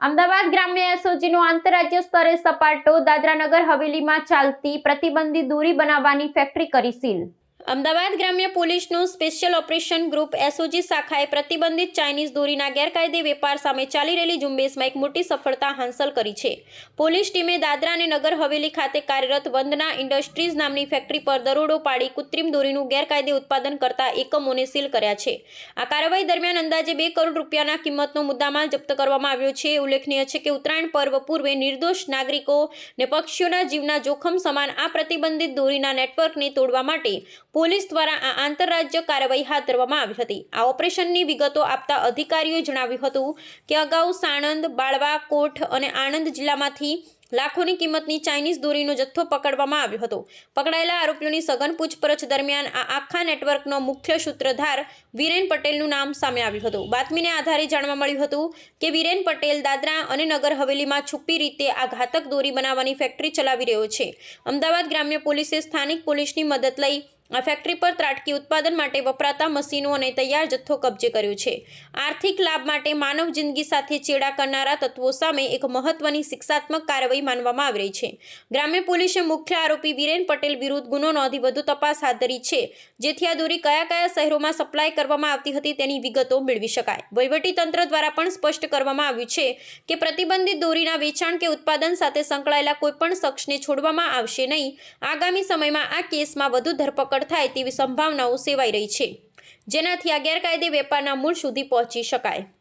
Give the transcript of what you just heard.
અમદાવાદ ગ્રામ્ય એસઓજીનો આંતરરાજ્ય સ્તરે સપાટો દાદરાનગર હવેલીમાં ચાલતી પ્રતિબંધિત દૂરી બનાવવાની ફેક્ટરી કરી સીલ. અમદાવાદ ગ્રામ્ય પોલીસનું સ્પેશિયલ ઓપરેશન ગ્રુપ એસઓજી શાખાએ પ્રતિબંધિત ચાઇનીઝ દોરીના ગેરકાયદે વેપાર સામે ચાલી રહેલી ઝુંબેશમાં એક મોટી સફળતા હાંસલ કરી છે. પોલીસ ટીમે દાદરા અને નગર હવેલી ખાતે કાર્યરત વંદના ઇન્ડસ્ટ્રીઝ નામની ફેક્ટરી પર દરોડો પાડી કૃત્રિમ દોરીનું ગેરકાયદે ઉત્પાદન કરતા એકમોને સીલ કર્યા છે. આ કાર્યવાહી દરમિયાન અંદાજે બે કરોડ રૂપિયાના કિંમતનો મુદ્દામાલ જપ્ત કરવામાં આવ્યો છે. ઉલ્લેખનીય છે કે ઉત્તરાયણ પર્વ પૂર્વે નિર્દોષ નાગરિકો ને પક્ષીઓના જીવના જોખમ સમાન આ પ્રતિબંધિત દોરીના નેટવર્કને તોડવા માટે પોલીસ દ્વારા આ આંતરરાજ્ય કાર્યવાહી હાથ ધરવામાં આવી હતી. આ ઓપરેશનની વિગતો આપતા અધિકારીઓએ જણાવ્યું હતું કે અગાઉ સાણંદ, બાળવા, કોઠ અને આણંદ જિલ્લામાંથી લાખોની કિંમતની ચાઇનીઝ દોરીનો જથ્થો પકડવામાં આવ્યો હતો. પકડાયેલા આરોપીઓની સઘન પૂછપરછ દરમિયાન આ આખા નેટવર્કનો મુખ્ય સૂત્રધાર વિરેન પટેલનું નામ સામે આવ્યું હતું. બાતમીને આધારે જાણવા મળ્યું હતું કે વિરેન પટેલ દાદરા અને નગર હવેલીમાં છુપી રીતે આ ઘાતક દોરી બનાવવાની ફેક્ટરી ચલાવી રહ્યો છે. અમદાવાદ ગ્રામ્ય પોલીસે સ્થાનિક પોલીસની મદદ લઈ આ ફેક્ટરી પર ત્રાટકી ઉત્પાદન માટે વપરાતા મશીનો અને તૈયાર જથ્થો કબજે કર્યો છે. આર્થિક લાભ માટે માનવ જિંદગી સાથે ચેડા કરનારા તત્વો સામે એક મહત્વની શિક્ષાત્મક કાર્યવાહી માનવામાં આવી રહી છે. ગ્રામ્ય પોલીસે મુખ્ય આરોપી વિરેન પટેલ વિરુદ્ધ ગુનો નોંધી વધુ તપાસ હાથ ધરી છે. જેથી આ દોરી કયા કયા શહેરોમાં સપ્લાય કરવામાં આવતી હતી તેની વિગતો મેળવી શકાય. તંત્ર દ્વારા પણ સ્પષ્ટ કરવામાં આવ્યું છે કે પ્રતિબંધિત દોરીના વેચાણ કે ઉત્પાદન સાથે સંકળાયેલા કોઈપણ શખ્સને છોડવામાં આવશે નહીં. આગામી સમયમાં આ કેસમાં વધુ ધરપકડ થાય તેવી સંભાવનાઓ સેવાઈ રહી છે. જેનાથી આ ગેરકાયદે વેપારના મૂળ સુધી પહોંચી શકાય.